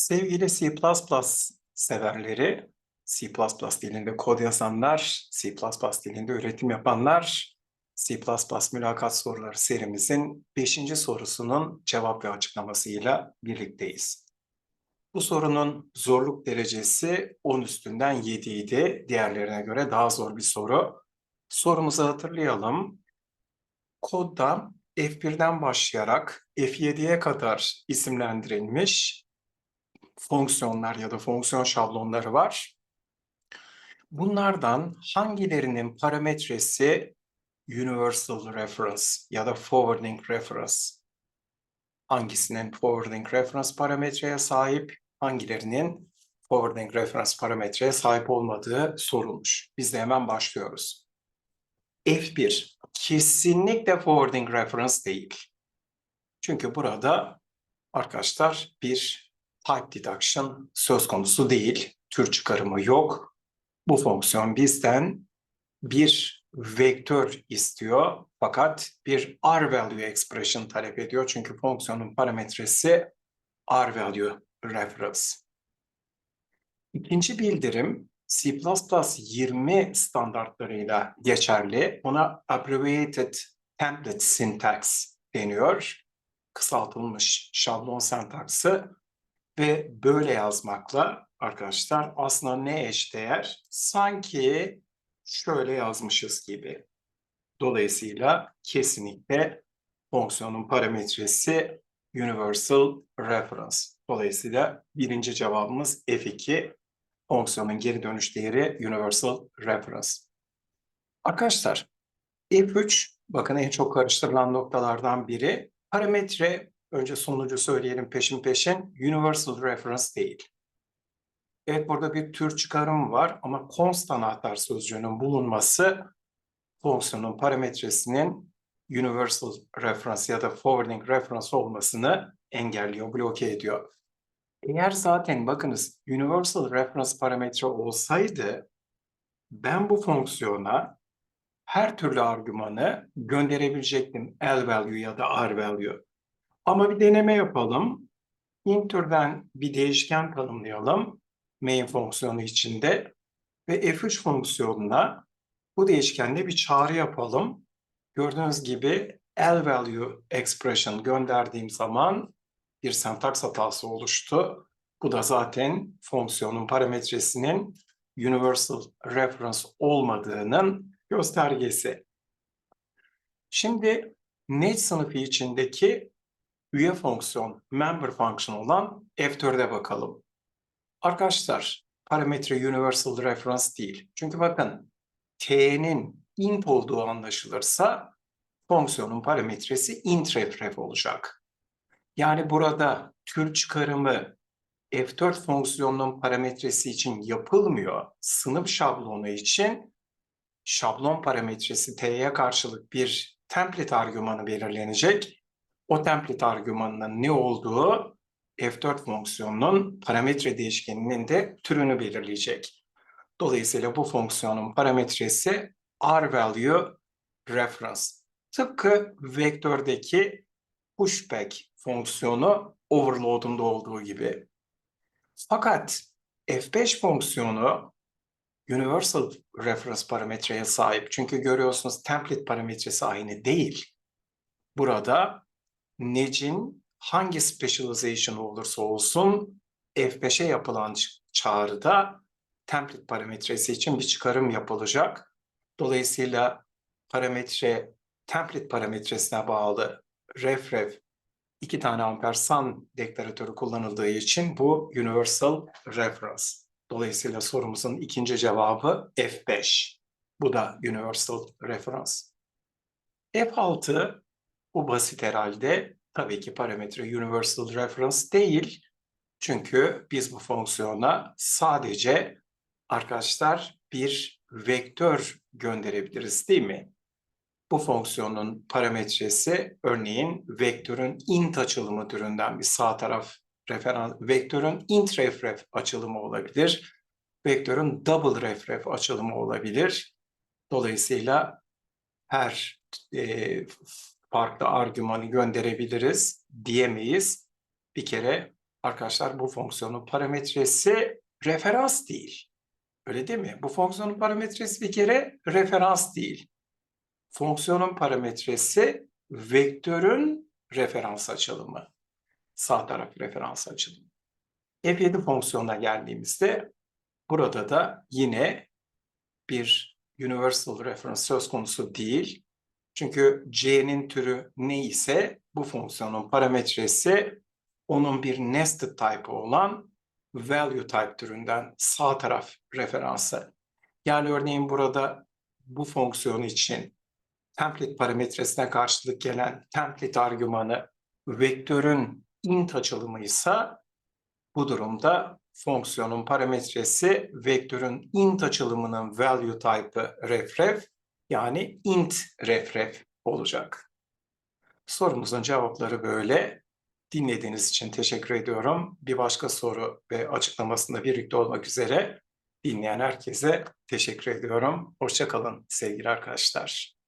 Sevgili C++ severleri, C++ dilinde kod yazanlar, C++ dilinde üretim yapanlar, C++ mülakat soruları serimizin 5. sorusunun cevap ve açıklamasıyla birlikteyiz. Bu sorunun zorluk derecesi 10 üstünden 7 idi. Diğerlerine göre daha zor bir soru. Sorumuzu hatırlayalım. Kodda F1'den başlayarak F7'ye kadar isimlendirilmiş fonksiyonlar ya da fonksiyon şablonları var. Bunlardan hangilerinin parametresi universal reference ya da forwarding reference? Hangisinin forwarding reference parametreye sahip, hangilerinin forwarding reference parametreye sahip olmadığı sorulmuş. Biz de hemen başlıyoruz. F1 kesinlikle forwarding reference değil. Çünkü burada arkadaşlar bir type deduction söz konusu değil. Tür çıkarımı yok. Bu fonksiyon bizden bir vektör istiyor fakat bir R value expression talep ediyor. Çünkü fonksiyonun parametresi R value reference. İkinci bildirim C++ 20 standartlarıyla geçerli. Buna abbreviated template syntax deniyor. Kısaltılmış şablon sentaksı ve böyle yazmakla arkadaşlar aslında ne eşdeğer? Sanki şöyle yazmışız gibi. Dolayısıyla kesinlikle fonksiyonun parametresi universal reference. Dolayısıyla birinci cevabımız F2 fonksiyonun geri dönüş değeri universal reference. Arkadaşlar F3 bakın en çok karıştırılan noktalardan biri parametre önce sonucu söyleyelim peşin peşin universal reference değil. Evet burada bir tür çıkarım var ama const anahtar sözcüğünün bulunması fonksiyonun parametresinin universal reference ya da forwarding reference olmasını engelliyor, bloke ediyor. Eğer zaten bakınız universal reference parametre olsaydı ben bu fonksiyona her türlü argümanı gönderebilecektim L value ya da R value. Ama bir deneme yapalım. int türden bir değişken tanımlayalım main fonksiyonu içinde ve f3 fonksiyonuna bu değişkenle bir çağrı yapalım. Gördüğünüz gibi L value expression gönderdiğim zaman bir sentaks hatası oluştu. Bu da zaten fonksiyonun parametresinin universal reference olmadığının göstergesi. Şimdi net sınıfı içindeki üye fonksiyon, member function olan F4'e bakalım. Arkadaşlar, parametre universal reference değil. Çünkü bakın, t'nin int olduğu anlaşılırsa fonksiyonun parametresi int ref olacak. Yani burada tür çıkarımı F4 fonksiyonunun parametresi için yapılmıyor. Sınıf şablonu için şablon parametresi t'ye karşılık bir template argümanı belirlenecek. O template argümanının ne olduğu F4 fonksiyonunun parametre değişkeninin de türünü belirleyecek. Dolayısıyla bu fonksiyonun parametresi R value reference. Tıpkı vektördeki pushback fonksiyonu overload'unda olduğu gibi. Fakat F5 fonksiyonu universal reference parametreye sahip. Çünkü görüyorsunuz template parametresi aynı değil. Burada necin hangi specialization olursa olsun F5'e yapılan çağrıda template parametresi için bir çıkarım yapılacak. Dolayısıyla parametre template parametresine bağlı refref iki tane ampersan deklaratörü kullanıldığı için bu universal reference. Dolayısıyla sorumuzun ikinci cevabı F5. Bu da universal reference. F6 bu basit herhalde tabii ki parametre universal reference değil. Çünkü biz bu fonksiyona sadece arkadaşlar bir vektör gönderebiliriz değil mi? Bu fonksiyonun parametresi örneğin vektörün int açılımı türünden bir sağ taraf referans, vektörün int refref açılımı olabilir. Vektörün double refref açılımı olabilir. Dolayısıyla her e, farklı argümanı gönderebiliriz diyemeyiz. Bir kere arkadaşlar bu fonksiyonun parametresi referans değil. Öyle değil mi? Bu fonksiyonun parametresi bir kere referans değil. Fonksiyonun parametresi vektörün referans açılımı. Sağ taraf referans açılımı. F7 fonksiyonuna geldiğimizde burada da yine bir universal reference söz konusu değil. Çünkü C'nin türü ne ise bu fonksiyonun parametresi onun bir nested type olan value type türünden sağ taraf referansı. Yani örneğin burada bu fonksiyon için template parametresine karşılık gelen template argümanı vektörün int açılımıysa bu durumda fonksiyonun parametresi vektörün int açılımının value type'ı refref yani int refref olacak. Sorumuzun cevapları böyle. Dinlediğiniz için teşekkür ediyorum. Bir başka soru ve açıklamasında birlikte olmak üzere dinleyen herkese teşekkür ediyorum. Hoşçakalın sevgili arkadaşlar.